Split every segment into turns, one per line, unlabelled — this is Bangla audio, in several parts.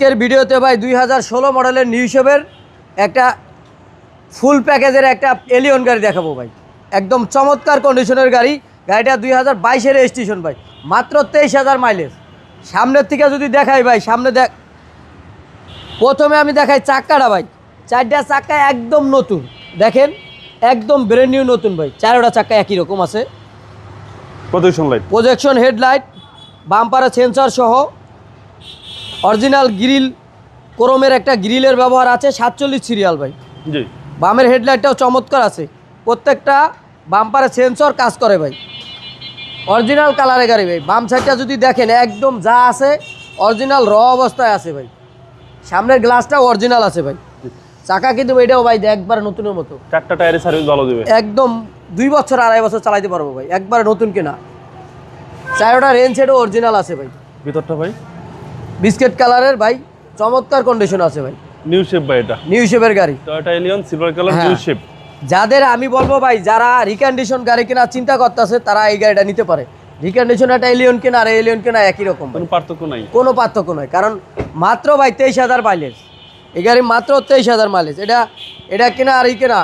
আজকের ভিডিওতে ভাই দুই হাজার ষোলো মডেলের নিউ শেপের একটা ফুল প্যাকেজের একটা এলিয়ন গাড়ি দেখাবো ভাই। একদম চমৎকার কন্ডিশনের গাড়ি। গাড়িটা দুই হাজার বাইশের রেজিস্ট্রেশন ভাই। মাত্র তেইশ হাজার মাইলেজ সামনের থেকে যদি দেখাই ভাই সামনে দেখ প্রথমে আমি দেখাই চাক্কাটা ভাই। চারটা চাক্কা একদম নতুন। দেখেন একদম ব্র্যান্ড নিউ নতুন ভাই। চারোটা চাক্কা একই রকম আছে।
প্রদর্শন লাইট
প্রজেকশন হেডলাইট বাম্পারে সেন্সর সহ অরিজিনাল গ্রিল ক্রোমের একটা গ্রিলের ব্যবহার আছে সাতচল্লিশ সিরিয়াল ভাই।
জি।
বামের হেডলাইটটাও চমৎকার আছে। প্রত্যেকটা বাম্পারে সেন্সর কাজ করে ভাই। অরিজিনাল কালারে গাড়ি ভাই। বাম সাইডটা যদি দেখেন একদম যা আছে অরিজিনাল র অবস্থায় আছে ভাই। সামনের গ্লাসটাও অরিজিনাল আছে ভাই। চাকা কিন্তু এটাও ভাই একবার নতুনের মতো।
চারটা টায়ারের সার্ভিস ভালো দিবে।
একদম দুই বছর আড়াই বছর চালাইতে পারব ভাই। একবারে নতুন কেনা। চারোটা রেঞ্জ সেটও অরিজিনাল আছে ভাই।
ভিতরটা ভাই?
বিস্কেট কালারের ভাই চমৎকার কন্ডিশন আছে ভাই।
নিউ শেপ ভাই এটা।
নিউ শেপের গাড়ি।
Toyota Allion silver colour. New shape
যাদের আমি বলব ভাই যারা রিকন্ডিশন গাড়ি কেনার চিন্তা করতেছে তারা এই গাড়িটা নিতে পারে। রিকন্ডিশন একটা এলিয়ন কেনা আর এলিয়ন কেনা একই রকম
কোনো পার্থক্য নাই।
কোনো পার্থক্য নয় কারণ মাত্র ভাই তেইশ হাজার মাইলেজ এই গাড়ি মাত্র তেইশ হাজার মাইলেজ এটা এটা কেনা আর এই কেনা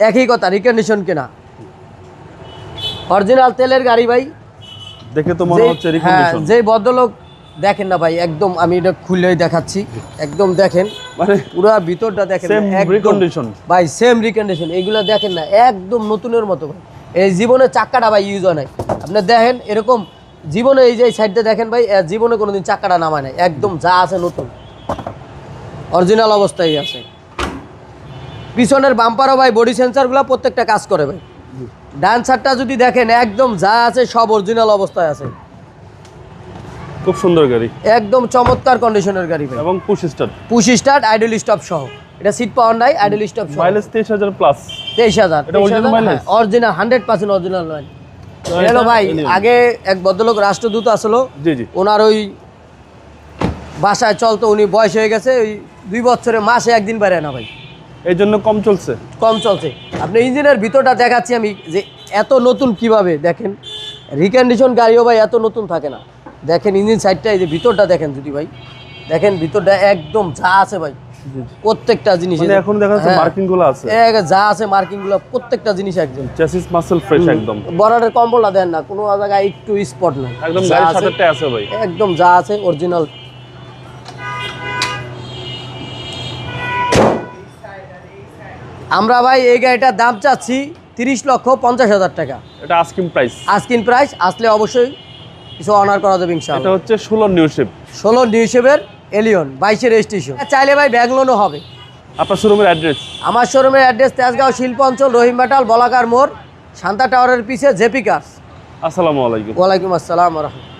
একই কথা রিকন্ডিশন কেনা। অরিজিনাল তেলের গাড়ি ভাই।
দেখে তো মনে হচ্ছে
হ্যাঁ,
রিকন্ডিশন
যেই ভদ্রলোক দেখেন না ভাই একদম আমি এটা খুললেই দেখাচ্ছি। একদম দেখেন
মানে
পুরো ভিতরটা দেখেন
সেম রিকন্ডিশন
ভাই সেম রিকন্ডিশন এগুলো দেখেন না একদম নতুনের মতো ভাই। এই জীবনে চাক্কাটা ভাই ইউজ হয় নাই। আপনি দেখেন এরকম জীবনে এই যে সাইডটা দেখেন ভাই জীবনে কোনোদিন চাক্কাটা নামায় নাই। একদম যা আছে নতুন। অরিজিনাল অবস্থায় আছে। পিছনের বাম্পারও ভাই বডি সেন্সারগুলো প্রত্যেকটা কাজ করে ভাই। ডান সাইডটা যদি দেখেন একদম যা আছে সব অরিজিনাল অবস্থায় আছে।
খুব সুন্দর গাড়ি।
একদম চমৎকার কন্ডিশনের গাড়ি ভাই।
এবং push start
push start idle stop সহ। এটা সিট পাওয়ার নাই আইডল স্টপ সহ।
মাইলেজ তেইশ হাজার প্লাস
তেইশ হাজার।
এটা original mileage?
Original hundred percent original নয় হলো ভাই আগে এক ভদ্রলোক রাষ্ট্রদূত আসলো।
জি জি।
ওনার ওই বাসায় চলতো উনি বয়স হয়ে গেছে ওই দুই বছরে মাসে একদিন বাইরে না ভাই।
এই জন্য কম চলছে।
কম চলছে। আপনি ইঞ্জিনের ভিতরটা দেখাচ্ছি আমি যে এত নতুন কীভাবে দেখেন? রিকন্ডিশন গাড়িও ভাই এত নতুন থাকে না। দেখেন ইঞ্জিন সাইডটা এই যে ভিতরটা দেখেন যদি ভাই। দেখেন ভিতরটা একদম যা আছে ভাই। প্রত্যেকটা জিনিস
মানে এখন দেখা যাচ্ছে
হ্যাঁ।
মার্কিংগুলো আছে
যা আছে মার্কিংগুলো প্রত্যেকটা জিনিস একদম।
চেসিস মাসেল ফ্রেশ একদম।
বর্ডারের কম্বলটা দেন না কোনো জায়গায় একটু স্পট নাই।
একদম গাড়ির সাথে আছে ভাই।
একদম যা আছে অরিজিনাল আমরা ভাই এই গাড়িটার দাম চাচ্ছি তিরিশ লক্ষ পঞ্চাশ হাজার টাকা।
এটা আস্কিং প্রাইস
আস্কিন প্রাইস আসলে অবশ্যই কিছু অনার করা যাবে
এটা হচ্ছে ষোলো নিউ শেপ
ষোলো নিউ শেপের এলিয়ন বাইশের রেজিস্ট্রেশন চাইলে ভাই ব্যাগ লোনও হবে।
আপনার শোরুমের অ্যাড্রেস
আমার শোরুমের অ্যাড্রেস তেজগাঁও শিল্প অঞ্চল রহিমবাটাল বলাকার মোড় শান্তা টাওয়ারের পিছে জেপি কার্স
আসসালামু আলাইকুম।
ওয়ালাইকুম আসসালাম রহমতুল্লাহ।